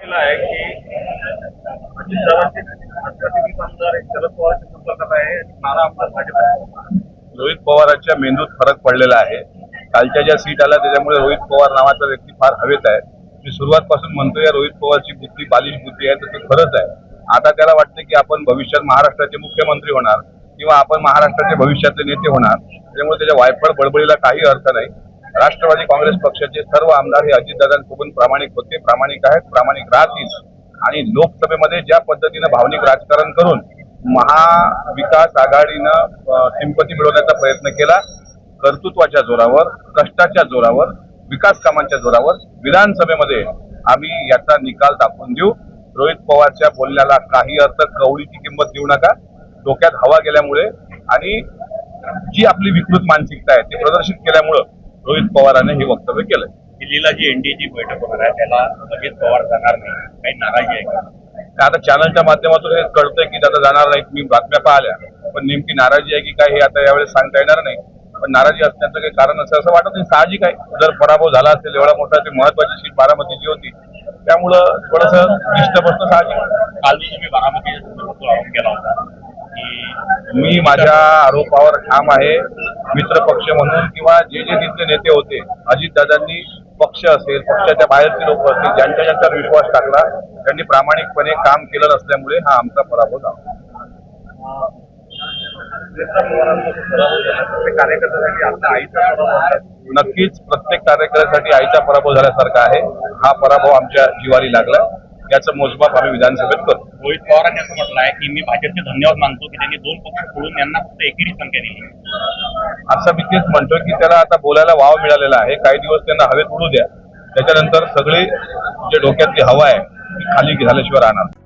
केला आहे की अजित पवारचे आमदार शरद पवारच्या संपर्कात आहे. नारा आमदार भाजप रोहित पवारांच्या मेंदूत फरक पडलेला आहे. कालच्या ज्या सीट आल्या त्याच्यामुळे रोहित पवार नावाचा व्यक्ती फार हवेत आहे. मी सुरुवातपासून म्हणतोय या रोहित पवारची बुद्धी बालिश बुद्धी आहे तर ती खरंच आहे. आता त्याला वाटतं की आपण भविष्यात महाराष्ट्राचे मुख्यमंत्री होणार किंवा आपण महाराष्ट्राचे भविष्यातले नेते होणार. त्यामुळे त्याच्या वायफळ बळबळीला काही अर्थ नाही. राष्ट्रवादी काँग्रेस पक्षाचे सर्व आमदार हे अजितदादांसोबत प्रामाणिक होते प्रामाणिक आहेत प्रामाणिक राहतील. आणि लोकसभेमध्ये ज्या पद्धतीनं भावनिक राजकारण करून महाविकास आघाडीनं सिंपती मिळवण्याचा प्रयत्न केला कर्तृत्वाच्या जोरावर कष्टाच्या जोरावर विकास कामांच्या जोरावर विधानसभेमध्ये आम्ही याचा निकाल दाखवून देऊ. रोहित पवारच्या बोलण्याला काही अर्थ कवळीची किंमत देऊ नका. डोक्यात हवा गेल्यामुळे आणि जी आपली विकृत मानसिकता आहे ते प्रदर्शित केल्यामुळं रोहित पवारांनी हे वक्तव्य केलं दिल्लीला जी एनडीएची बैठक होणार आहे त्याला अजित पवार जाणार नाही. काही नाराजी आहे का? आता चॅनलच्या माध्यमातून हे कळतंय की दादा जाणार नाहीत मी बातम्या पाहिल्या. पण नेमकी नाराजी आहे की काय हे आता यावेळेस सांगता येणार नाही. पण नाराजी असण्याचं काही कारण असं असं वाटत नाही. साहजिक आहे. जर पराभव झाला असेल एवढा मोठा ती महत्वाची सीट बारामतीची होती. त्यामुळं थोडस डिस्टर्ब असतं साहजिक. काल तुम्ही आरोप केला होता की मी माझ्या आरोपावर ठाम आहे. मित्र पक्ष म्हणून किंवा जे जे तिथले नेते होते अजितदादांनी पक्ष असेल पक्षाच्या बाहेरचे लोक असतील ज्यांच्या ज्यांच्यावर विश्वास टाकला त्यांनी प्रामाणिकपणे काम केलं नसल्यामुळे हा आमचा पराभव झाला. नक्कीच प्रत्येक कार्यकर्त्यासाठी आईचा पराभव झाल्यासारखा आहे. हा पराभव आमच्या जिवारी लागला. याचं मोजमाप आम्ही विधानसभेत करतो. रोहित पवारांनी असं म्हटलं आहे की मी भाजपचे धन्यवाद मानतो की त्यांनी दोन पक्ष सोडून यांना फक्त एकेरी संख्या दिली असं मी तेच म्हणतोय की त्याला आता बोलायला वाव मिळालेला आहे. काही दिवस त्यांना हवेत उडू द्या. त्याच्यानंतर सगळी जे डोक्यातली हवा आहे ती खाली झाल्याशिवाय राहणार